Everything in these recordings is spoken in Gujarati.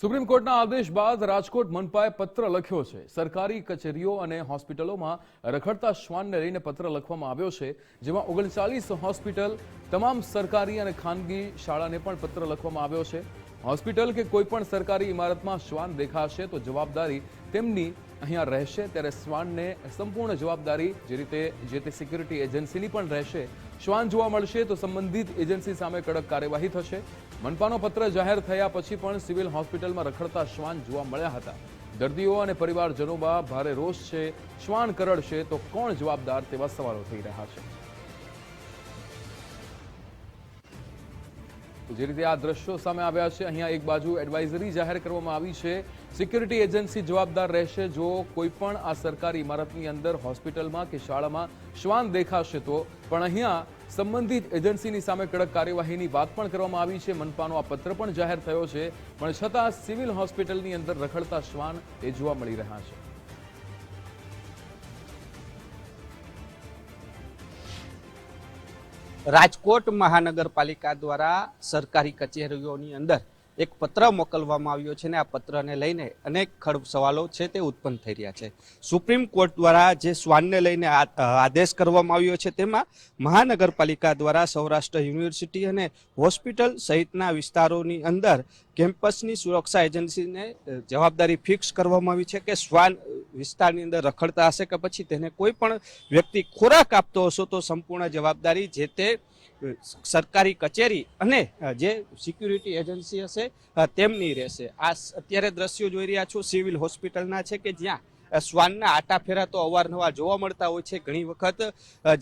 સુપ્રીમ કોર્ટના આદેશ બાદ રાજકોટ મનપાએ પત્ર લખ્યો છે. સરકારી કચેરીઓ અને હોસ્પિટલોમાં રખડતા શ્વાનને લઈને પત્ર લખવામાં આવ્યો છે, જેમાં ઓગણચાલીસ હોસ્પિટલ, તમામ સરકારી અને ખાનગી શાળાને પણ પત્ર લખવામાં આવ્યો છે. હોસ્પિટલ કે કોઈ પણ સરકારી ઇમારતમાં શ્વાન દેખાશે તો જવાબદારી તેમની અહીંયા રહેશે. ત્યારે શ્વાનને સંપૂર્ણ જવાબદારી જે રીતે, જે તે સિક્યુરિટી એજન્સીની પણ રહેશે, શ્વાન જોવા મળશે તો સંબંધિત એજન્સી સામે કડક કાર્યવાહી થશે. મનપાનો પત્ર જાહેર થયા પછી પણ સિવિલ હોસ્પિટલમાં રખડતા શ્વાન જોવા મળ્યા હતા. દર્દીઓ અને પરિવારજનોમાં ભારે રોષ છે. શ્વાન કરડશે તો કોણ જવાબદાર તેવા સવાલો થઈ રહ્યા છે. જે રીતે આ દ્રશ્યો સામે આવ્યા છે, અહીંયા એક બાજુ એડવાઇઝરી જાહેર કરવામાં આવી છે. સિક્યુરિટી એજન્સી જવાબદાર રહેશે જો કોઈ પણ આ સરકારી ઇમારતની અંદર હોસ્પિટલમાં કે શાળામાં શ્વાન દેખાશે તો. પણ અહીંયા સંબંધિત એજન્સીની સામે કડક કાર્યવાહીની વાત પણ કરવામાં આવી છે. મનપાનો આ પત્ર પણ જાહેર થયો છે. પણ છતાં સિવિલ હોસ્પિટલની અંદર રખડતા શ્વાન એ જોવા મળી રહ્યા છે. રાજકોટ મહાનગરપાલિકા દ્વારા સરકારી કચેરીઓની અંદર એક પત્ર મોકલવામાં આવ્યો છે ને આ પત્રને લઈને અનેક ખડ સવાલો છે તે ઉત્પન્ન થઈ રહ્યા છે. સુપ્રીમ કોર્ટ દ્વારા જે શ્વાનને લઈને આદેશ કરવામાં આવ્યો છે તેમાં મહાનગરપાલિકા દ્વારા સૌરાષ્ટ્ર યુનિવર્સિટી અને હોસ્પિટલ સહિતના વિસ્તારોની અંદર કેમ્પસની સુરક્ષા એજન્સીને જવાબદારી ફિક્સ કરવામાં આવી છે કે શ્વાન વિસ્તારની અંદર રખડતા હશે કે પછી તેને કોઈ પણ વ્યક્તિ ખોરાક આપતો હશો તો સંપૂર્ણ જવાબદારી જે તે સરકારી કચેરી અને જે સિક્યુરિટી એજન્સી હશે તેમની રહેશે. આ અત્યારે દ્રશ્યો જોઈ રહ્યા છો, સિવિલ હોસ્પિટલના છે કે જ્યાં શ્વાનના આટા ફેરા તો અવારનવાર જોવા મળતા હોય છે ઘણી વખત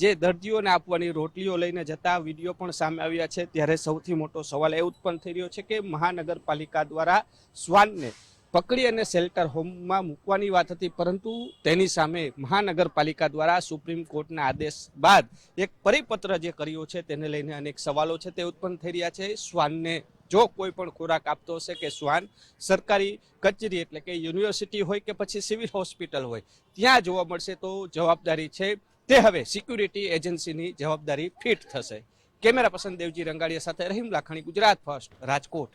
જે દર્દીઓને આપવાની રોટલીઓ લઈને જતા વીડિયો પણ સામે આવ્યા છે. ત્યારે સૌથી મોટો સવાલ એ ઉત્પન્ન થઈ રહ્યો છે કે મહાનગરપાલિકા દ્વારા શ્વાનને પકડી અને શેલ્ટર હોમમાં મૂકવાની વાત હતી, પરંતુ તેની સામે મહાનગરપાલિકા દ્વારા સુપ્રીમ કોર્ટના આદેશ બાદ એક પરિપત્ર જે કર્યો છે તેને લઈને અનેક સવાલો છે તે ઉત્પન્ન થઈ રહ્યા છે. શ્વાનને જો કોઈ પણ ખોરાક આપતો હશે કે શ્વાન સરકારી કચેરી એટલે કે યુનિવર્સિટી હોય કે પછી સિવિલ હોસ્પિટલ હોય, ત્યાં જોવા મળશે તો જવાબદારી છે તે હવે સિક્યુરિટી એજન્સીની જવાબદારી ફિટ થશે. કેમેરા પસંદ દેવજી રંગાડિયા સાથે રહીમ લાખાણી, ગુજરાત ફર્સ્ટ રાજકોટ.